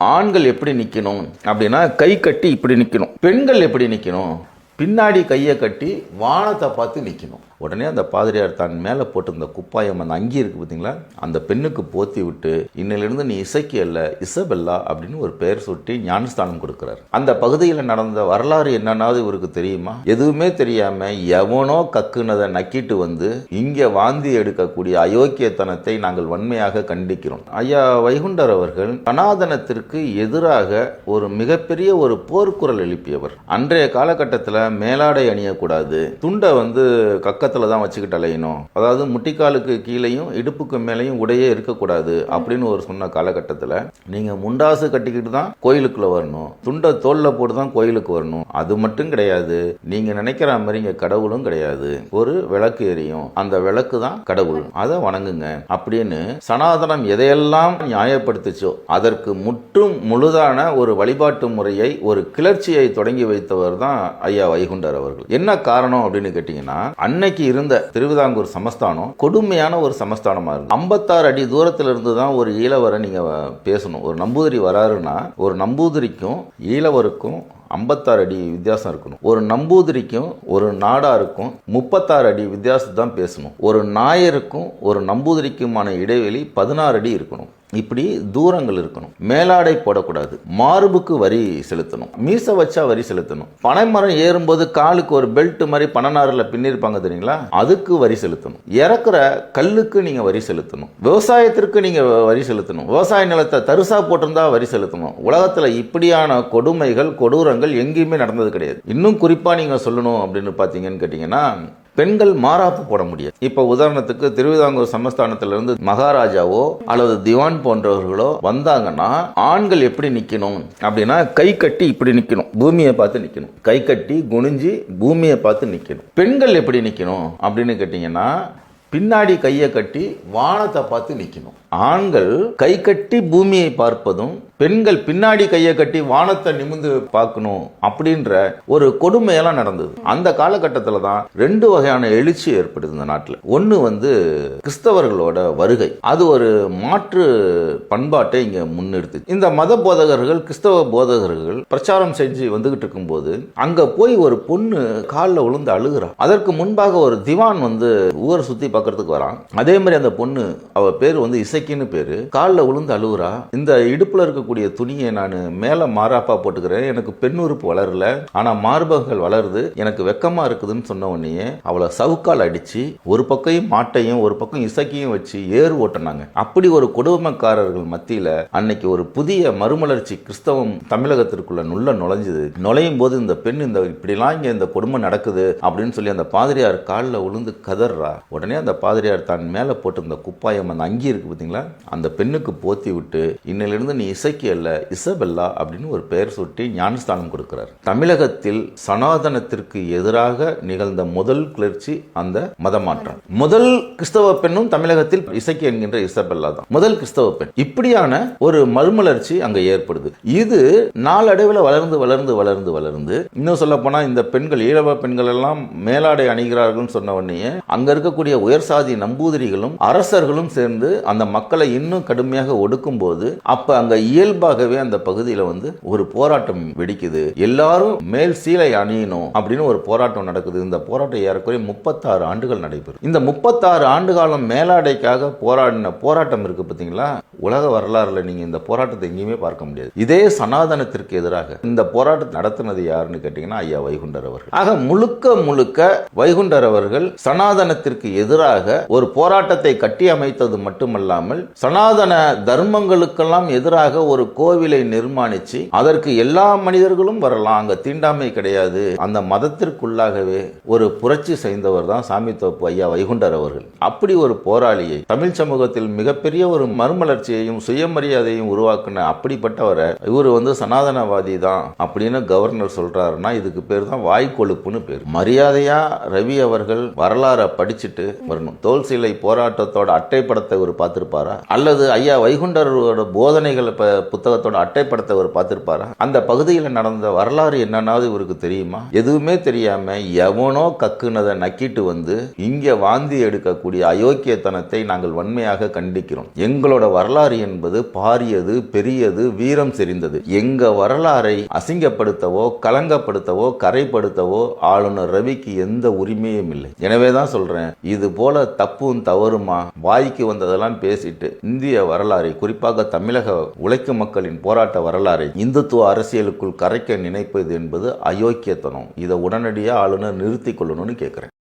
ஆண்கள் எப்படி நிற்கணும் அப்படின்னா கை கட்டி இப்படி நிற்கணும் பெண்கள் எப்படி நிற்கணும் பின்னாடி கையை கட்டி வானத்தை பார்த்து நிற்கணும் உடனே அந்த பாதிரியார் தான் மேலே போட்டிருந்த குப்பாயம் அந்த அங்கி இருக்குது பார்த்தீங்களா? அந்த பெண்ணுக்கு போத்தி விட்டு இன்னிலிருந்து நீ இசைக்கு அல்ல இசபெல்லா அப்படின்னு ஒரு பெயர் சுட்டி ஞானஸ்தானம் கொடுக்குறாரு. அந்த பகுதியில் நடந்த வரலாறு என்னன்னாவது இவருக்கு தெரியுமா? எதுவுமே தெரியாமல் எவனோ கக்குனதை நக்கிட்டு வந்து இங்கே வாந்தி எடுக்கக்கூடிய அயோக்கியத்தனத்தை நாங்கள் வன்மையாக கண்டிக்கிறோம். ஐயா வைகுண்டர் அவர்கள் சனாதனத்திற்கு எதிராக ஒரு மிகப்பெரிய ஒரு போர்க்குரல் எழுப்பியவர். அன்றைய காலகட்டத்தில் மேலாடை அணியக்கூடாது. துண்டை வந்து கக்கத்தில் தான் வச்சுக்கிட்டு அலையணும். அதாவது முட்டிக்காலுக்கு கீழேயும் இடுப்புக்கு மேலேயும் உடையே இருக்கக்கூடாது அப்படின்னு ஒரு சொன்ன காலகட்டத்தில் நீங்கள் முண்டாசு கட்டிக்கிட்டு தான் கோயிலுக்குள்ளே வரணும். துண்டை தோல்ல போட்டு தான் கோயிலுக்கு வரணும். அது மட்டும் கிடையாது. நீங்கள் நினைக்கிற மாதிரி இங்கே கடவுளும் கிடையாது. ஒரு விளக்கு எரியும். அந்த விளக்கு தான் கடவுள். அதை வணங்குங்க. அப்படின்னு சனாதனம் எதையெல்லாம் நியாயப்படுத்துச்சோ அதற்கு முற்றும் முழுதான ஒரு வழிபாட்டு முறையை ஒரு கிளர்ச்சியை தொடங்கி வைத்தவர் தான் ஐயா வைகுண்டர் அவர்கள். என்ன காரணம் அப்படின்னு கேட்டீங்கன்னா அன்னைக்கு இருந்த திருவிதாங்கூர் சமஸ்தானம் கொடுமையான ஒரு சமஸ்தானமாக இருக்கு ஐம்பத்தாறு அடி தூரத்தில் இருந்து தான் ஒரு ஈழவரை நீங்கள் பேசணும். ஒரு நம்பூதிரி வராருன்னா ஒரு நம்பூதிரிக்கும் ஈழவருக்கும் ஐம்பத்தாறு அடி வித்தியாசம் இருக்கணும். ஒரு நம்பூதிரிக்கும் ஒரு நாடாருக்கும் முப்பத்தாறு அடி வித்தியாசம் தான் பேசணும். ஒரு நாயருக்கும் ஒரு நம்பூதிரிக்குமான இடைவெளி பதினாறு அடி இருக்கணும். இப்படி தூரங்கள் இருக்கணும். மேலாடை போடக்கூடாது. மார்புக்கு வரி செலுத்தணும். மீச வச்சா வரி செலுத்தணும். பனைமரம் ஏறும்போது காலுக்கு ஒரு பெல்ட் மாதிரி பனநாரில் பின்னிருப்பாங்க தெரியுங்களா? அதுக்கு வரி செலுத்தணும். இறக்குற கல்லுக்கு நீங்க வரி செலுத்தணும். விவசாயத்திற்கு நீங்க வரி செலுத்தணும். விவசாய நிலத்தை தரிசா போட்டிருந்தா வரி செலுத்தணும். உலகத்துல இப்படியான கொடுமைகள் கொடூரங்கள் எங்கேயுமே நடந்தது கிடையாது. இன்னும் குறிப்பா நீங்க சொல்லணும் அப்படின்னு பாத்தீங்கன்னு கேட்டீங்கன்னா பெண்கள் மாறாப்பு போட முடியாது. இப்போ உதாரணத்துக்கு திருவிதாங்கூர் சமஸ்தானத்திலிருந்து மகாராஜாவோ அல்லது திவான் போன்றவர்களோ வந்தாங்கன்னா ஆண்கள் எப்படி நிக்கணும் அப்படின்னா கை கட்டி இப்படி நிக்கணும் பூமியை பார்த்து நிக்கணும். கை கட்டி குனிஞ்சு பூமியை பார்த்து நிக்கணும். பெண்கள் எப்படி நிக்கணும் அப்படின்னு கேட்டிங்கன்னா பின்னாடி கையை கட்டி வானத்தை பார்த்து நிற்கணும் ஆண்கள் கை கட்டி பூமியை பார்ப்பதும் பெண்கள் பின்னாடி கையை கட்டி வானத்தை நிமிந்து பார்க்கணும் அப்படின்ற ஒரு கொடுமையெல்லாம் நடந்தது. அந்த காலகட்டத்தில் தான் ரெண்டு வகையான எழுச்சி ஏற்படுது இந்த நாட்டில். ஒன்று வந்து கிறிஸ்தவர்களோட வருகை. அது ஒரு மாற்று பண்பாட்டை இங்கே முன்னிறுத்து. இந்த மத போதகர்கள் கிறிஸ்தவ போதகர்கள் பிரச்சாரம் செஞ்சு வந்துகிட்டு இருக்கும்போது அங்கே போய் ஒரு பொண்ணு காலில் விழுந்து அழுகுறா. அதற்கு முன்பாக ஒரு திவான் வந்து ஊரை சுற்றி பார்க்கறதுக்கு வரான். அதே மாதிரி அந்த பொண்ணு அவ பேர் வந்து இசைக்குன்னு பேர் காலில் விழுந்து அழுகுறா. இந்த இடுப்பில் இருக்க இருக்கக்கூடிய துணியை நான் மேலே மாறாப்பா போட்டுக்கிறேன். எனக்கு பெண் உறுப்பு வளரல. ஆனால் மார்பகங்கள் வளருது. எனக்கு வெக்கமாக இருக்குதுன்னு சொன்ன உடனே அவளை சவுக்கால் அடித்து ஒரு பக்கையும் மாட்டையும் ஒரு பக்கம் இசைக்கையும் வச்சு ஏறு ஓட்டினாங்க. அப்படி ஒரு கொடுமைக்காரர்கள் மத்தியில் அன்னைக்கு ஒரு புதிய மறுமலர்ச்சி கிறிஸ்தவம் தமிழகத்திற்குள்ள நுள்ள நுழைஞ்சது. நுழையும் போது இந்த பெண் இந்த இப்படிலாம் இங்கே இந்த கொடுமை நடக்குது அப்படின்னு சொல்லி அந்த பாதிரியார் காலில் விழுந்து கதறா. உடனே அந்த பாதிரியார் தான் மேலே போட்டிருந்த குப்பாயம் அந்த அங்கி இருக்கு பார்த்தீங்களா அந்த பெண்ணுக்கு போத்தி விட்டு இன்னிலிருந்து நீ இசைக்கு அல்ல இசபெல்லா அப்படின்னு ஒரு பெயர் சுட்டி ஞானஸ்தானம் கொடுக்கிறார். தமிழகத்தில் சனாதனத்திற்கு எதிராக நிகழ்ந்த முதல் கிளர்ச்சி அந்த மதமாற்றம். முதல் கிறிஸ்தவ பெண்ணும் தமிழகத்தில் இசைக்கு என்கின்ற இசபெல்லா தான். முதல் கிறிஸ்தவ பெண். இப்படியான ஒரு மறுமலர்ச்சி அங்க ஏற்படுது. இது நாளடைவில் வளர்ந்து வளர்ந்து வளர்ந்து வளர்ந்து இன்னும் சொல்ல போனா இந்த பெண்கள் ஈழவ பெண்கள் எல்லாம் மேலாடை அணிகிறார்கள் சொன்ன உடனே அங்க இருக்கக்கூடிய உயர் சாதி நம்பூதிரிகளும் அரசர்களும் சேர்ந்து அந்த மக்களை இன்னும் கடுமையாக ஒடுக்கும் போது அப்ப அங்க இயல் இயல்பாகவே அந்த பகுதியில் வந்து ஒரு போராட்டம் வெடிக்குது. எல்லாரும் மேல் சீலை அணியணும் அப்படின்னு ஒரு போராட்டம் நடக்குது. இந்த போராட்டம் ஏறக்குறைய முப்பத்தாறு ஆண்டுகள் நடைபெறும். இந்த முப்பத்தாறு ஆண்டு காலம் மேலாடைக்காக போராடின போராட்டம் இருக்கு பார்த்தீங்களா உலக வரலாறுல நீங்க இந்த போராட்டத்தை எங்கேயுமே பார்க்க முடியாது. இதே சனாதனத்திற்கு எதிராக இந்த போராட்டத்தை நடத்தினது யாருன்னு கேட்டீங்கன்னா ஐயா வைகுண்டர் அவர்கள். ஆக முழுக்க முழுக்க வைகுண்டர் அவர்கள் சனாதனத்திற்கு எதிராக ஒரு போராட்டத்தை கட்டி அமைத்தது மட்டுமல்லாமல் சனாதன தர்மங்களுக்கெல்லாம் எதிராக ஒரு கோவிலை நிர்மாணிச்சு அதற்கு எல்லா மனிதர்களும் வரலாம். அங்க தீண்டாமை கிடையாது. அந்த மதத்திற்குள்ளாகவே ஒரு புரட்சி செய்தவர் தான் சாமி தோப்பு ஐயா வைகுண்டர் அவர்கள். அப்படி ஒரு போராளியை தமிழ் சமூகத்தில் மிகப்பெரிய ஒரு மறுமலர்ச்சியையும் சுயமரியாதையும் உருவாக்குன அப்படிப்பட்டவரை இவர் வந்து சனாதனவாதி தான் அப்படின்னு கவர்னர் சொல்றாருன்னா இதுக்கு பேர் தான் வாய்க்கொழுப்புன்னு பேர். மரியாதையா ரவி அவர்கள் வரலாறை படிச்சுட்டு வரணும். தோல் சிலை போராட்டத்தோட அட்டைப்படத்தை இவர் பார்த்திருப்பாரா? அல்லது ஐயா வைகுண்டரோட போதனைகளை புத்தகத்தோட அட்டைப்படத்தை அவர் பார்த்துருப்பாரா? அந்த பகுதியில் நடந்த வரலாறு என்னன்னாவது இவருக்கு தெரியுமா? எதுவுமே தெரியாம எவனோ கக்குனதை நக்கிட்டு வந்து இங்க வாந்தி எடுக்கக்கூடிய அயோக்கியத்தனத்தை நாங்கள் வன்மையாக கண்டிக்கிறோம். எங்களோட வரலாறு என்பது பாரியது பெரியது வீரம் செறிந்தது. எங்க வரலாறை அசிங்கப்படுத்தவோ கலங்கப்படுத்தவோ கரைப்படுத்தவோ ஆளுநர் ரவிக்கு எந்த உரிமையும் இல்லை. எனவே தான் சொல்றேன் இது போல தப்பும் தவறுமா வாய்க்கு வந்ததெல்லாம் பேசிட்டு இந்திய வரலாறை குறிப்பாக தமிழக உழைக்கும் மக்களின் போராட்ட வரலாறை இந்துத்துவ அரசியலுக்குள் கரைக்க நினைப்பது என்பது அயோக்கியத்தனம். இதை உடனடியாக ஆளுநர் நிறுத்திக் கொள்ளணும்னு கேட்குறேன்